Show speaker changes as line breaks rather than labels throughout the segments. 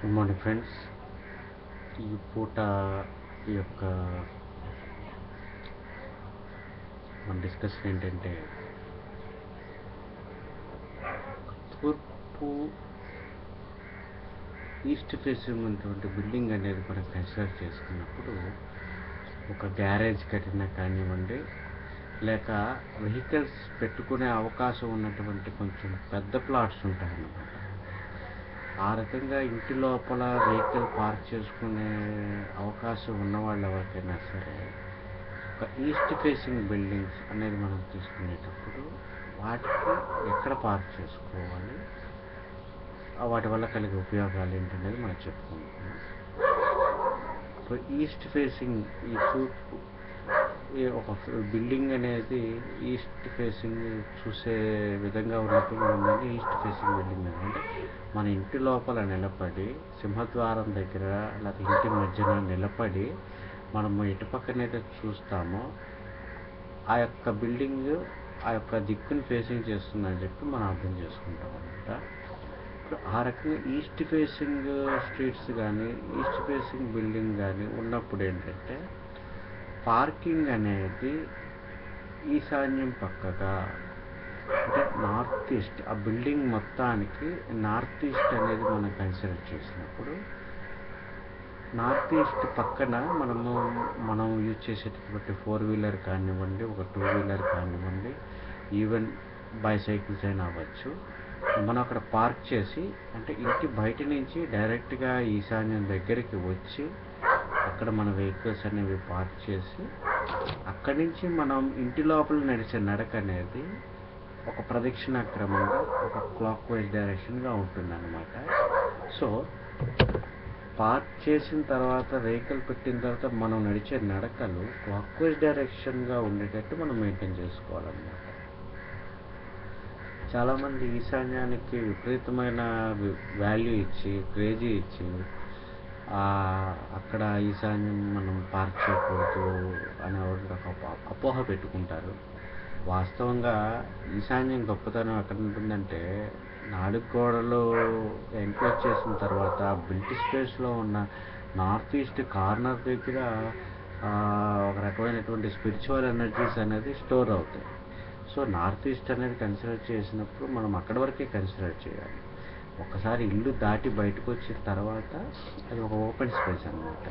Good morning friends ఈ పూట ఈ యొక్క మన డిస్కషన్ ఏంటంటే తూర్పు ఈస్ట్ ఫేసింగ్ ఉన్నటువంటి బిల్డింగ్ అనేది మనం కన్సిడర్ చేసుకున్నప్పుడు ఒక గ్యారేజ్ కట్టినా కానివ్వండి లేక వెహికల్స్ పెట్టుకునే అవకాశం ఉన్నటువంటి కొంచెం పెద్ద ప్లాట్స్ ఉంటాయన్నమాట. ఆ రకంగా ఇంటి లోపల వెహికల్ పార్క్ చేసుకునే అవకాశం ఉన్న వాళ్ళు ఎవరికైనా సరే ఒక ఈస్ట్ ఫేసింగ్ బిల్డింగ్స్ అనేది మనం తీసుకునేటప్పుడు వాటికి ఎక్కడ పార్క్ చేసుకోవాలి వాటి వల్ల కలిగే ఉపయోగాలు ఏంటనేది మనం చెప్పుకుంటున్నాం. ఇప్పుడు ఈస్ట్ ఫేసింగ్ ఈ తూర్పు ఈ ఒక బిల్డింగ్ అనేది ఈస్ట్ ఫేసింగ్ చూసే విధంగా ఉన్నట్టుగా ఉందండి ఈస్ట్ ఫేసింగ్ బిల్డింగ్ అంటే మన ఇంటి లోపల నిలబడి సింహద్వారం దగ్గర లేకపోతే ఇంటి మధ్యన నిలబడి మనము ఎటు పక్కనైతే చూస్తామో ఆ యొక్క బిల్డింగ్ ఆ యొక్క దిక్కుని ఫేసింగ్ చేస్తుందని చెప్పి మనం అర్థం చేసుకుంటాం అనమాట ఇప్పుడు ఆ రకంగా ఈస్ట్ ఫేసింగ్ స్ట్రీట్స్ కానీ ఈస్ట్ ఫేసింగ్ బిల్డింగ్ కానీ ఉన్నప్పుడు ఏంటంటే పార్కింగ్ అనేది ఈశాన్యం పక్కగా అంటే నార్త్ ఈస్ట్ ఆ బిల్డింగ్ మొత్తానికి నార్త్ ఈస్ట్ అనేది మనం కన్సిడర్ చేసినప్పుడు నార్త్ ఈస్ట్ పక్కన మనము మనం యూజ్ చేసేటటువంటి ఫోర్ వీలర్ కానివ్వండి ఒక టూ వీలర్ కానివ్వండి ఈవెన్ బైసైకిల్స్ అయినా అవ్వచ్చు. మనం అక్కడ పార్క్ చేసి అంటే ఇంటి బయట నుంచి డైరెక్ట్గా ఈశాన్యం దగ్గరికి వచ్చి అక్కడ మన వెహికల్స్ అనేవి పార్క్ చేసి అక్కడి నుంచి మనం ఇంటి లోపల నడిచే నడక అనేది ఒక ప్రదక్షిణ క్రమంగా ఒక క్లాక్ వైజ్ డైరెక్షన్గా ఉంటుందన్నమాట. సో పార్క్ చేసిన తర్వాత వెహికల్ పెట్టిన తర్వాత మనం నడిచే నడకలు క్లాక్ వైజ్ డైరెక్షన్గా ఉండేటట్టు మనం మెయింటైన్ చేసుకోవాలన్నమాట. చాలామంది ఈశాన్యానికి విపరీతమైన వాల్యూ ఇచ్చి క్రేజీ ఇచ్చి అక్కడ ఈశాన్యం మనం పార్క్ చేయకూడదు అని ఒక అపోహ పెట్టుకుంటారు. వాస్తవంగా ఈశాన్యం గొప్పతనం ఎక్కడ ఉంటుందంటే నాలుగోడలు ఎంక్లోజ్ చేసిన తర్వాత బిల్ట్ స్పేస్లో ఉన్న నార్త్ ఈస్ట్ కార్నర్ దగ్గర ఒక రకమైనటువంటి స్పిరిచువల్ ఎనర్జీస్ అనేది స్టోర్ అవుతాయి. సో నార్త్ ఈస్ట్ అనేది కన్సిడర్ చేసినప్పుడు మనం అక్కడి వరకే కన్సిడర్ చేయాలి. ఒకసారి ఇల్లు దాటి బయటకు వచ్చిన తర్వాత అది ఒక ఓపెన్ స్పేస్ అనమాట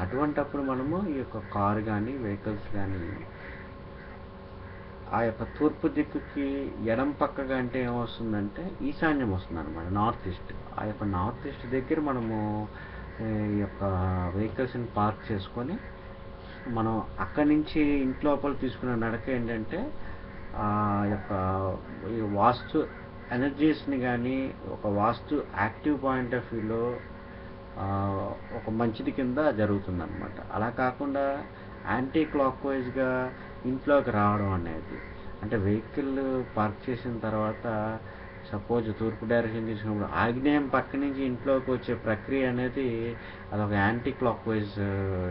అటువంటప్పుడు మనము ఈ యొక్క కార్ కానీ వెహికల్స్ కానీ ఆ యొక్క తూర్పు దిక్కుకి ఎడం పక్కగా అంటే ఏమొస్తుందంటే ఈశాన్యం వస్తుంది అనమాట నార్త్ ఈస్ట్ ఆ యొక్క నార్త్ ఈస్ట్ దగ్గర మనము ఈ యొక్క వెహికల్స్ని పార్క్ చేసుకొని మనం అక్కడి నుంచి ఇంట్లోపల తీసుకున్న నడక ఏంటంటే ఆ యొక్క వాస్తు ఎనర్జీస్ని కానీ ఒక వాస్తు యాక్టివ్ పాయింట్ ఆఫ్ వ్యూలో ఒక మంచిది కింద జరుగుతుందన్నమాట. అలా కాకుండా యాంటీ క్లాక్ వైజ్గా ఇంట్లోకి రావడం అనేది. అంటే వెహికల్ పార్క్ చేసిన తర్వాత సపోజ్ తూర్పు డైరెక్షన్ తీసుకున్నప్పుడు ఆగ్నేయం పక్క నుంచి ఇంట్లోకి వచ్చే ప్రక్రియ అనేది అదొక యాంటీ క్లాక్ వైజ్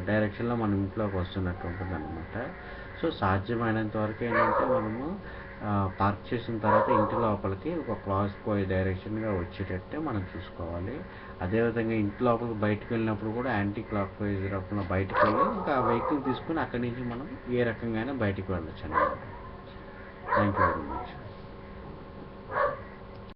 డైరెక్షన్లో మనం ఇంట్లోకి వస్తున్నట్టు ఉంటుంది అనమాట సో సాధ్యమైనంత వరకు ఏంటంటే మనము పార్క్ చేసిన తర్వాత ఇంటి లోపలికి ఒక క్లాక్ పోయే డైరెక్షన్గా వచ్చేటట్టే మనం చూసుకోవాలి. అదేవిధంగా ఇంటి లోపలికి బయటకు వెళ్ళినప్పుడు కూడా యాంటీ క్లాక్ వైజ్ రకంగా బయటకు వెళ్ళి ఇంకా వెహికల్ తీసుకుని అక్కడి నుంచి మనం ఏ రకంగానే బయటకు వెళ్ళొచ్చు అనమాట థ్యాంక్ యూ వెరీ మచ్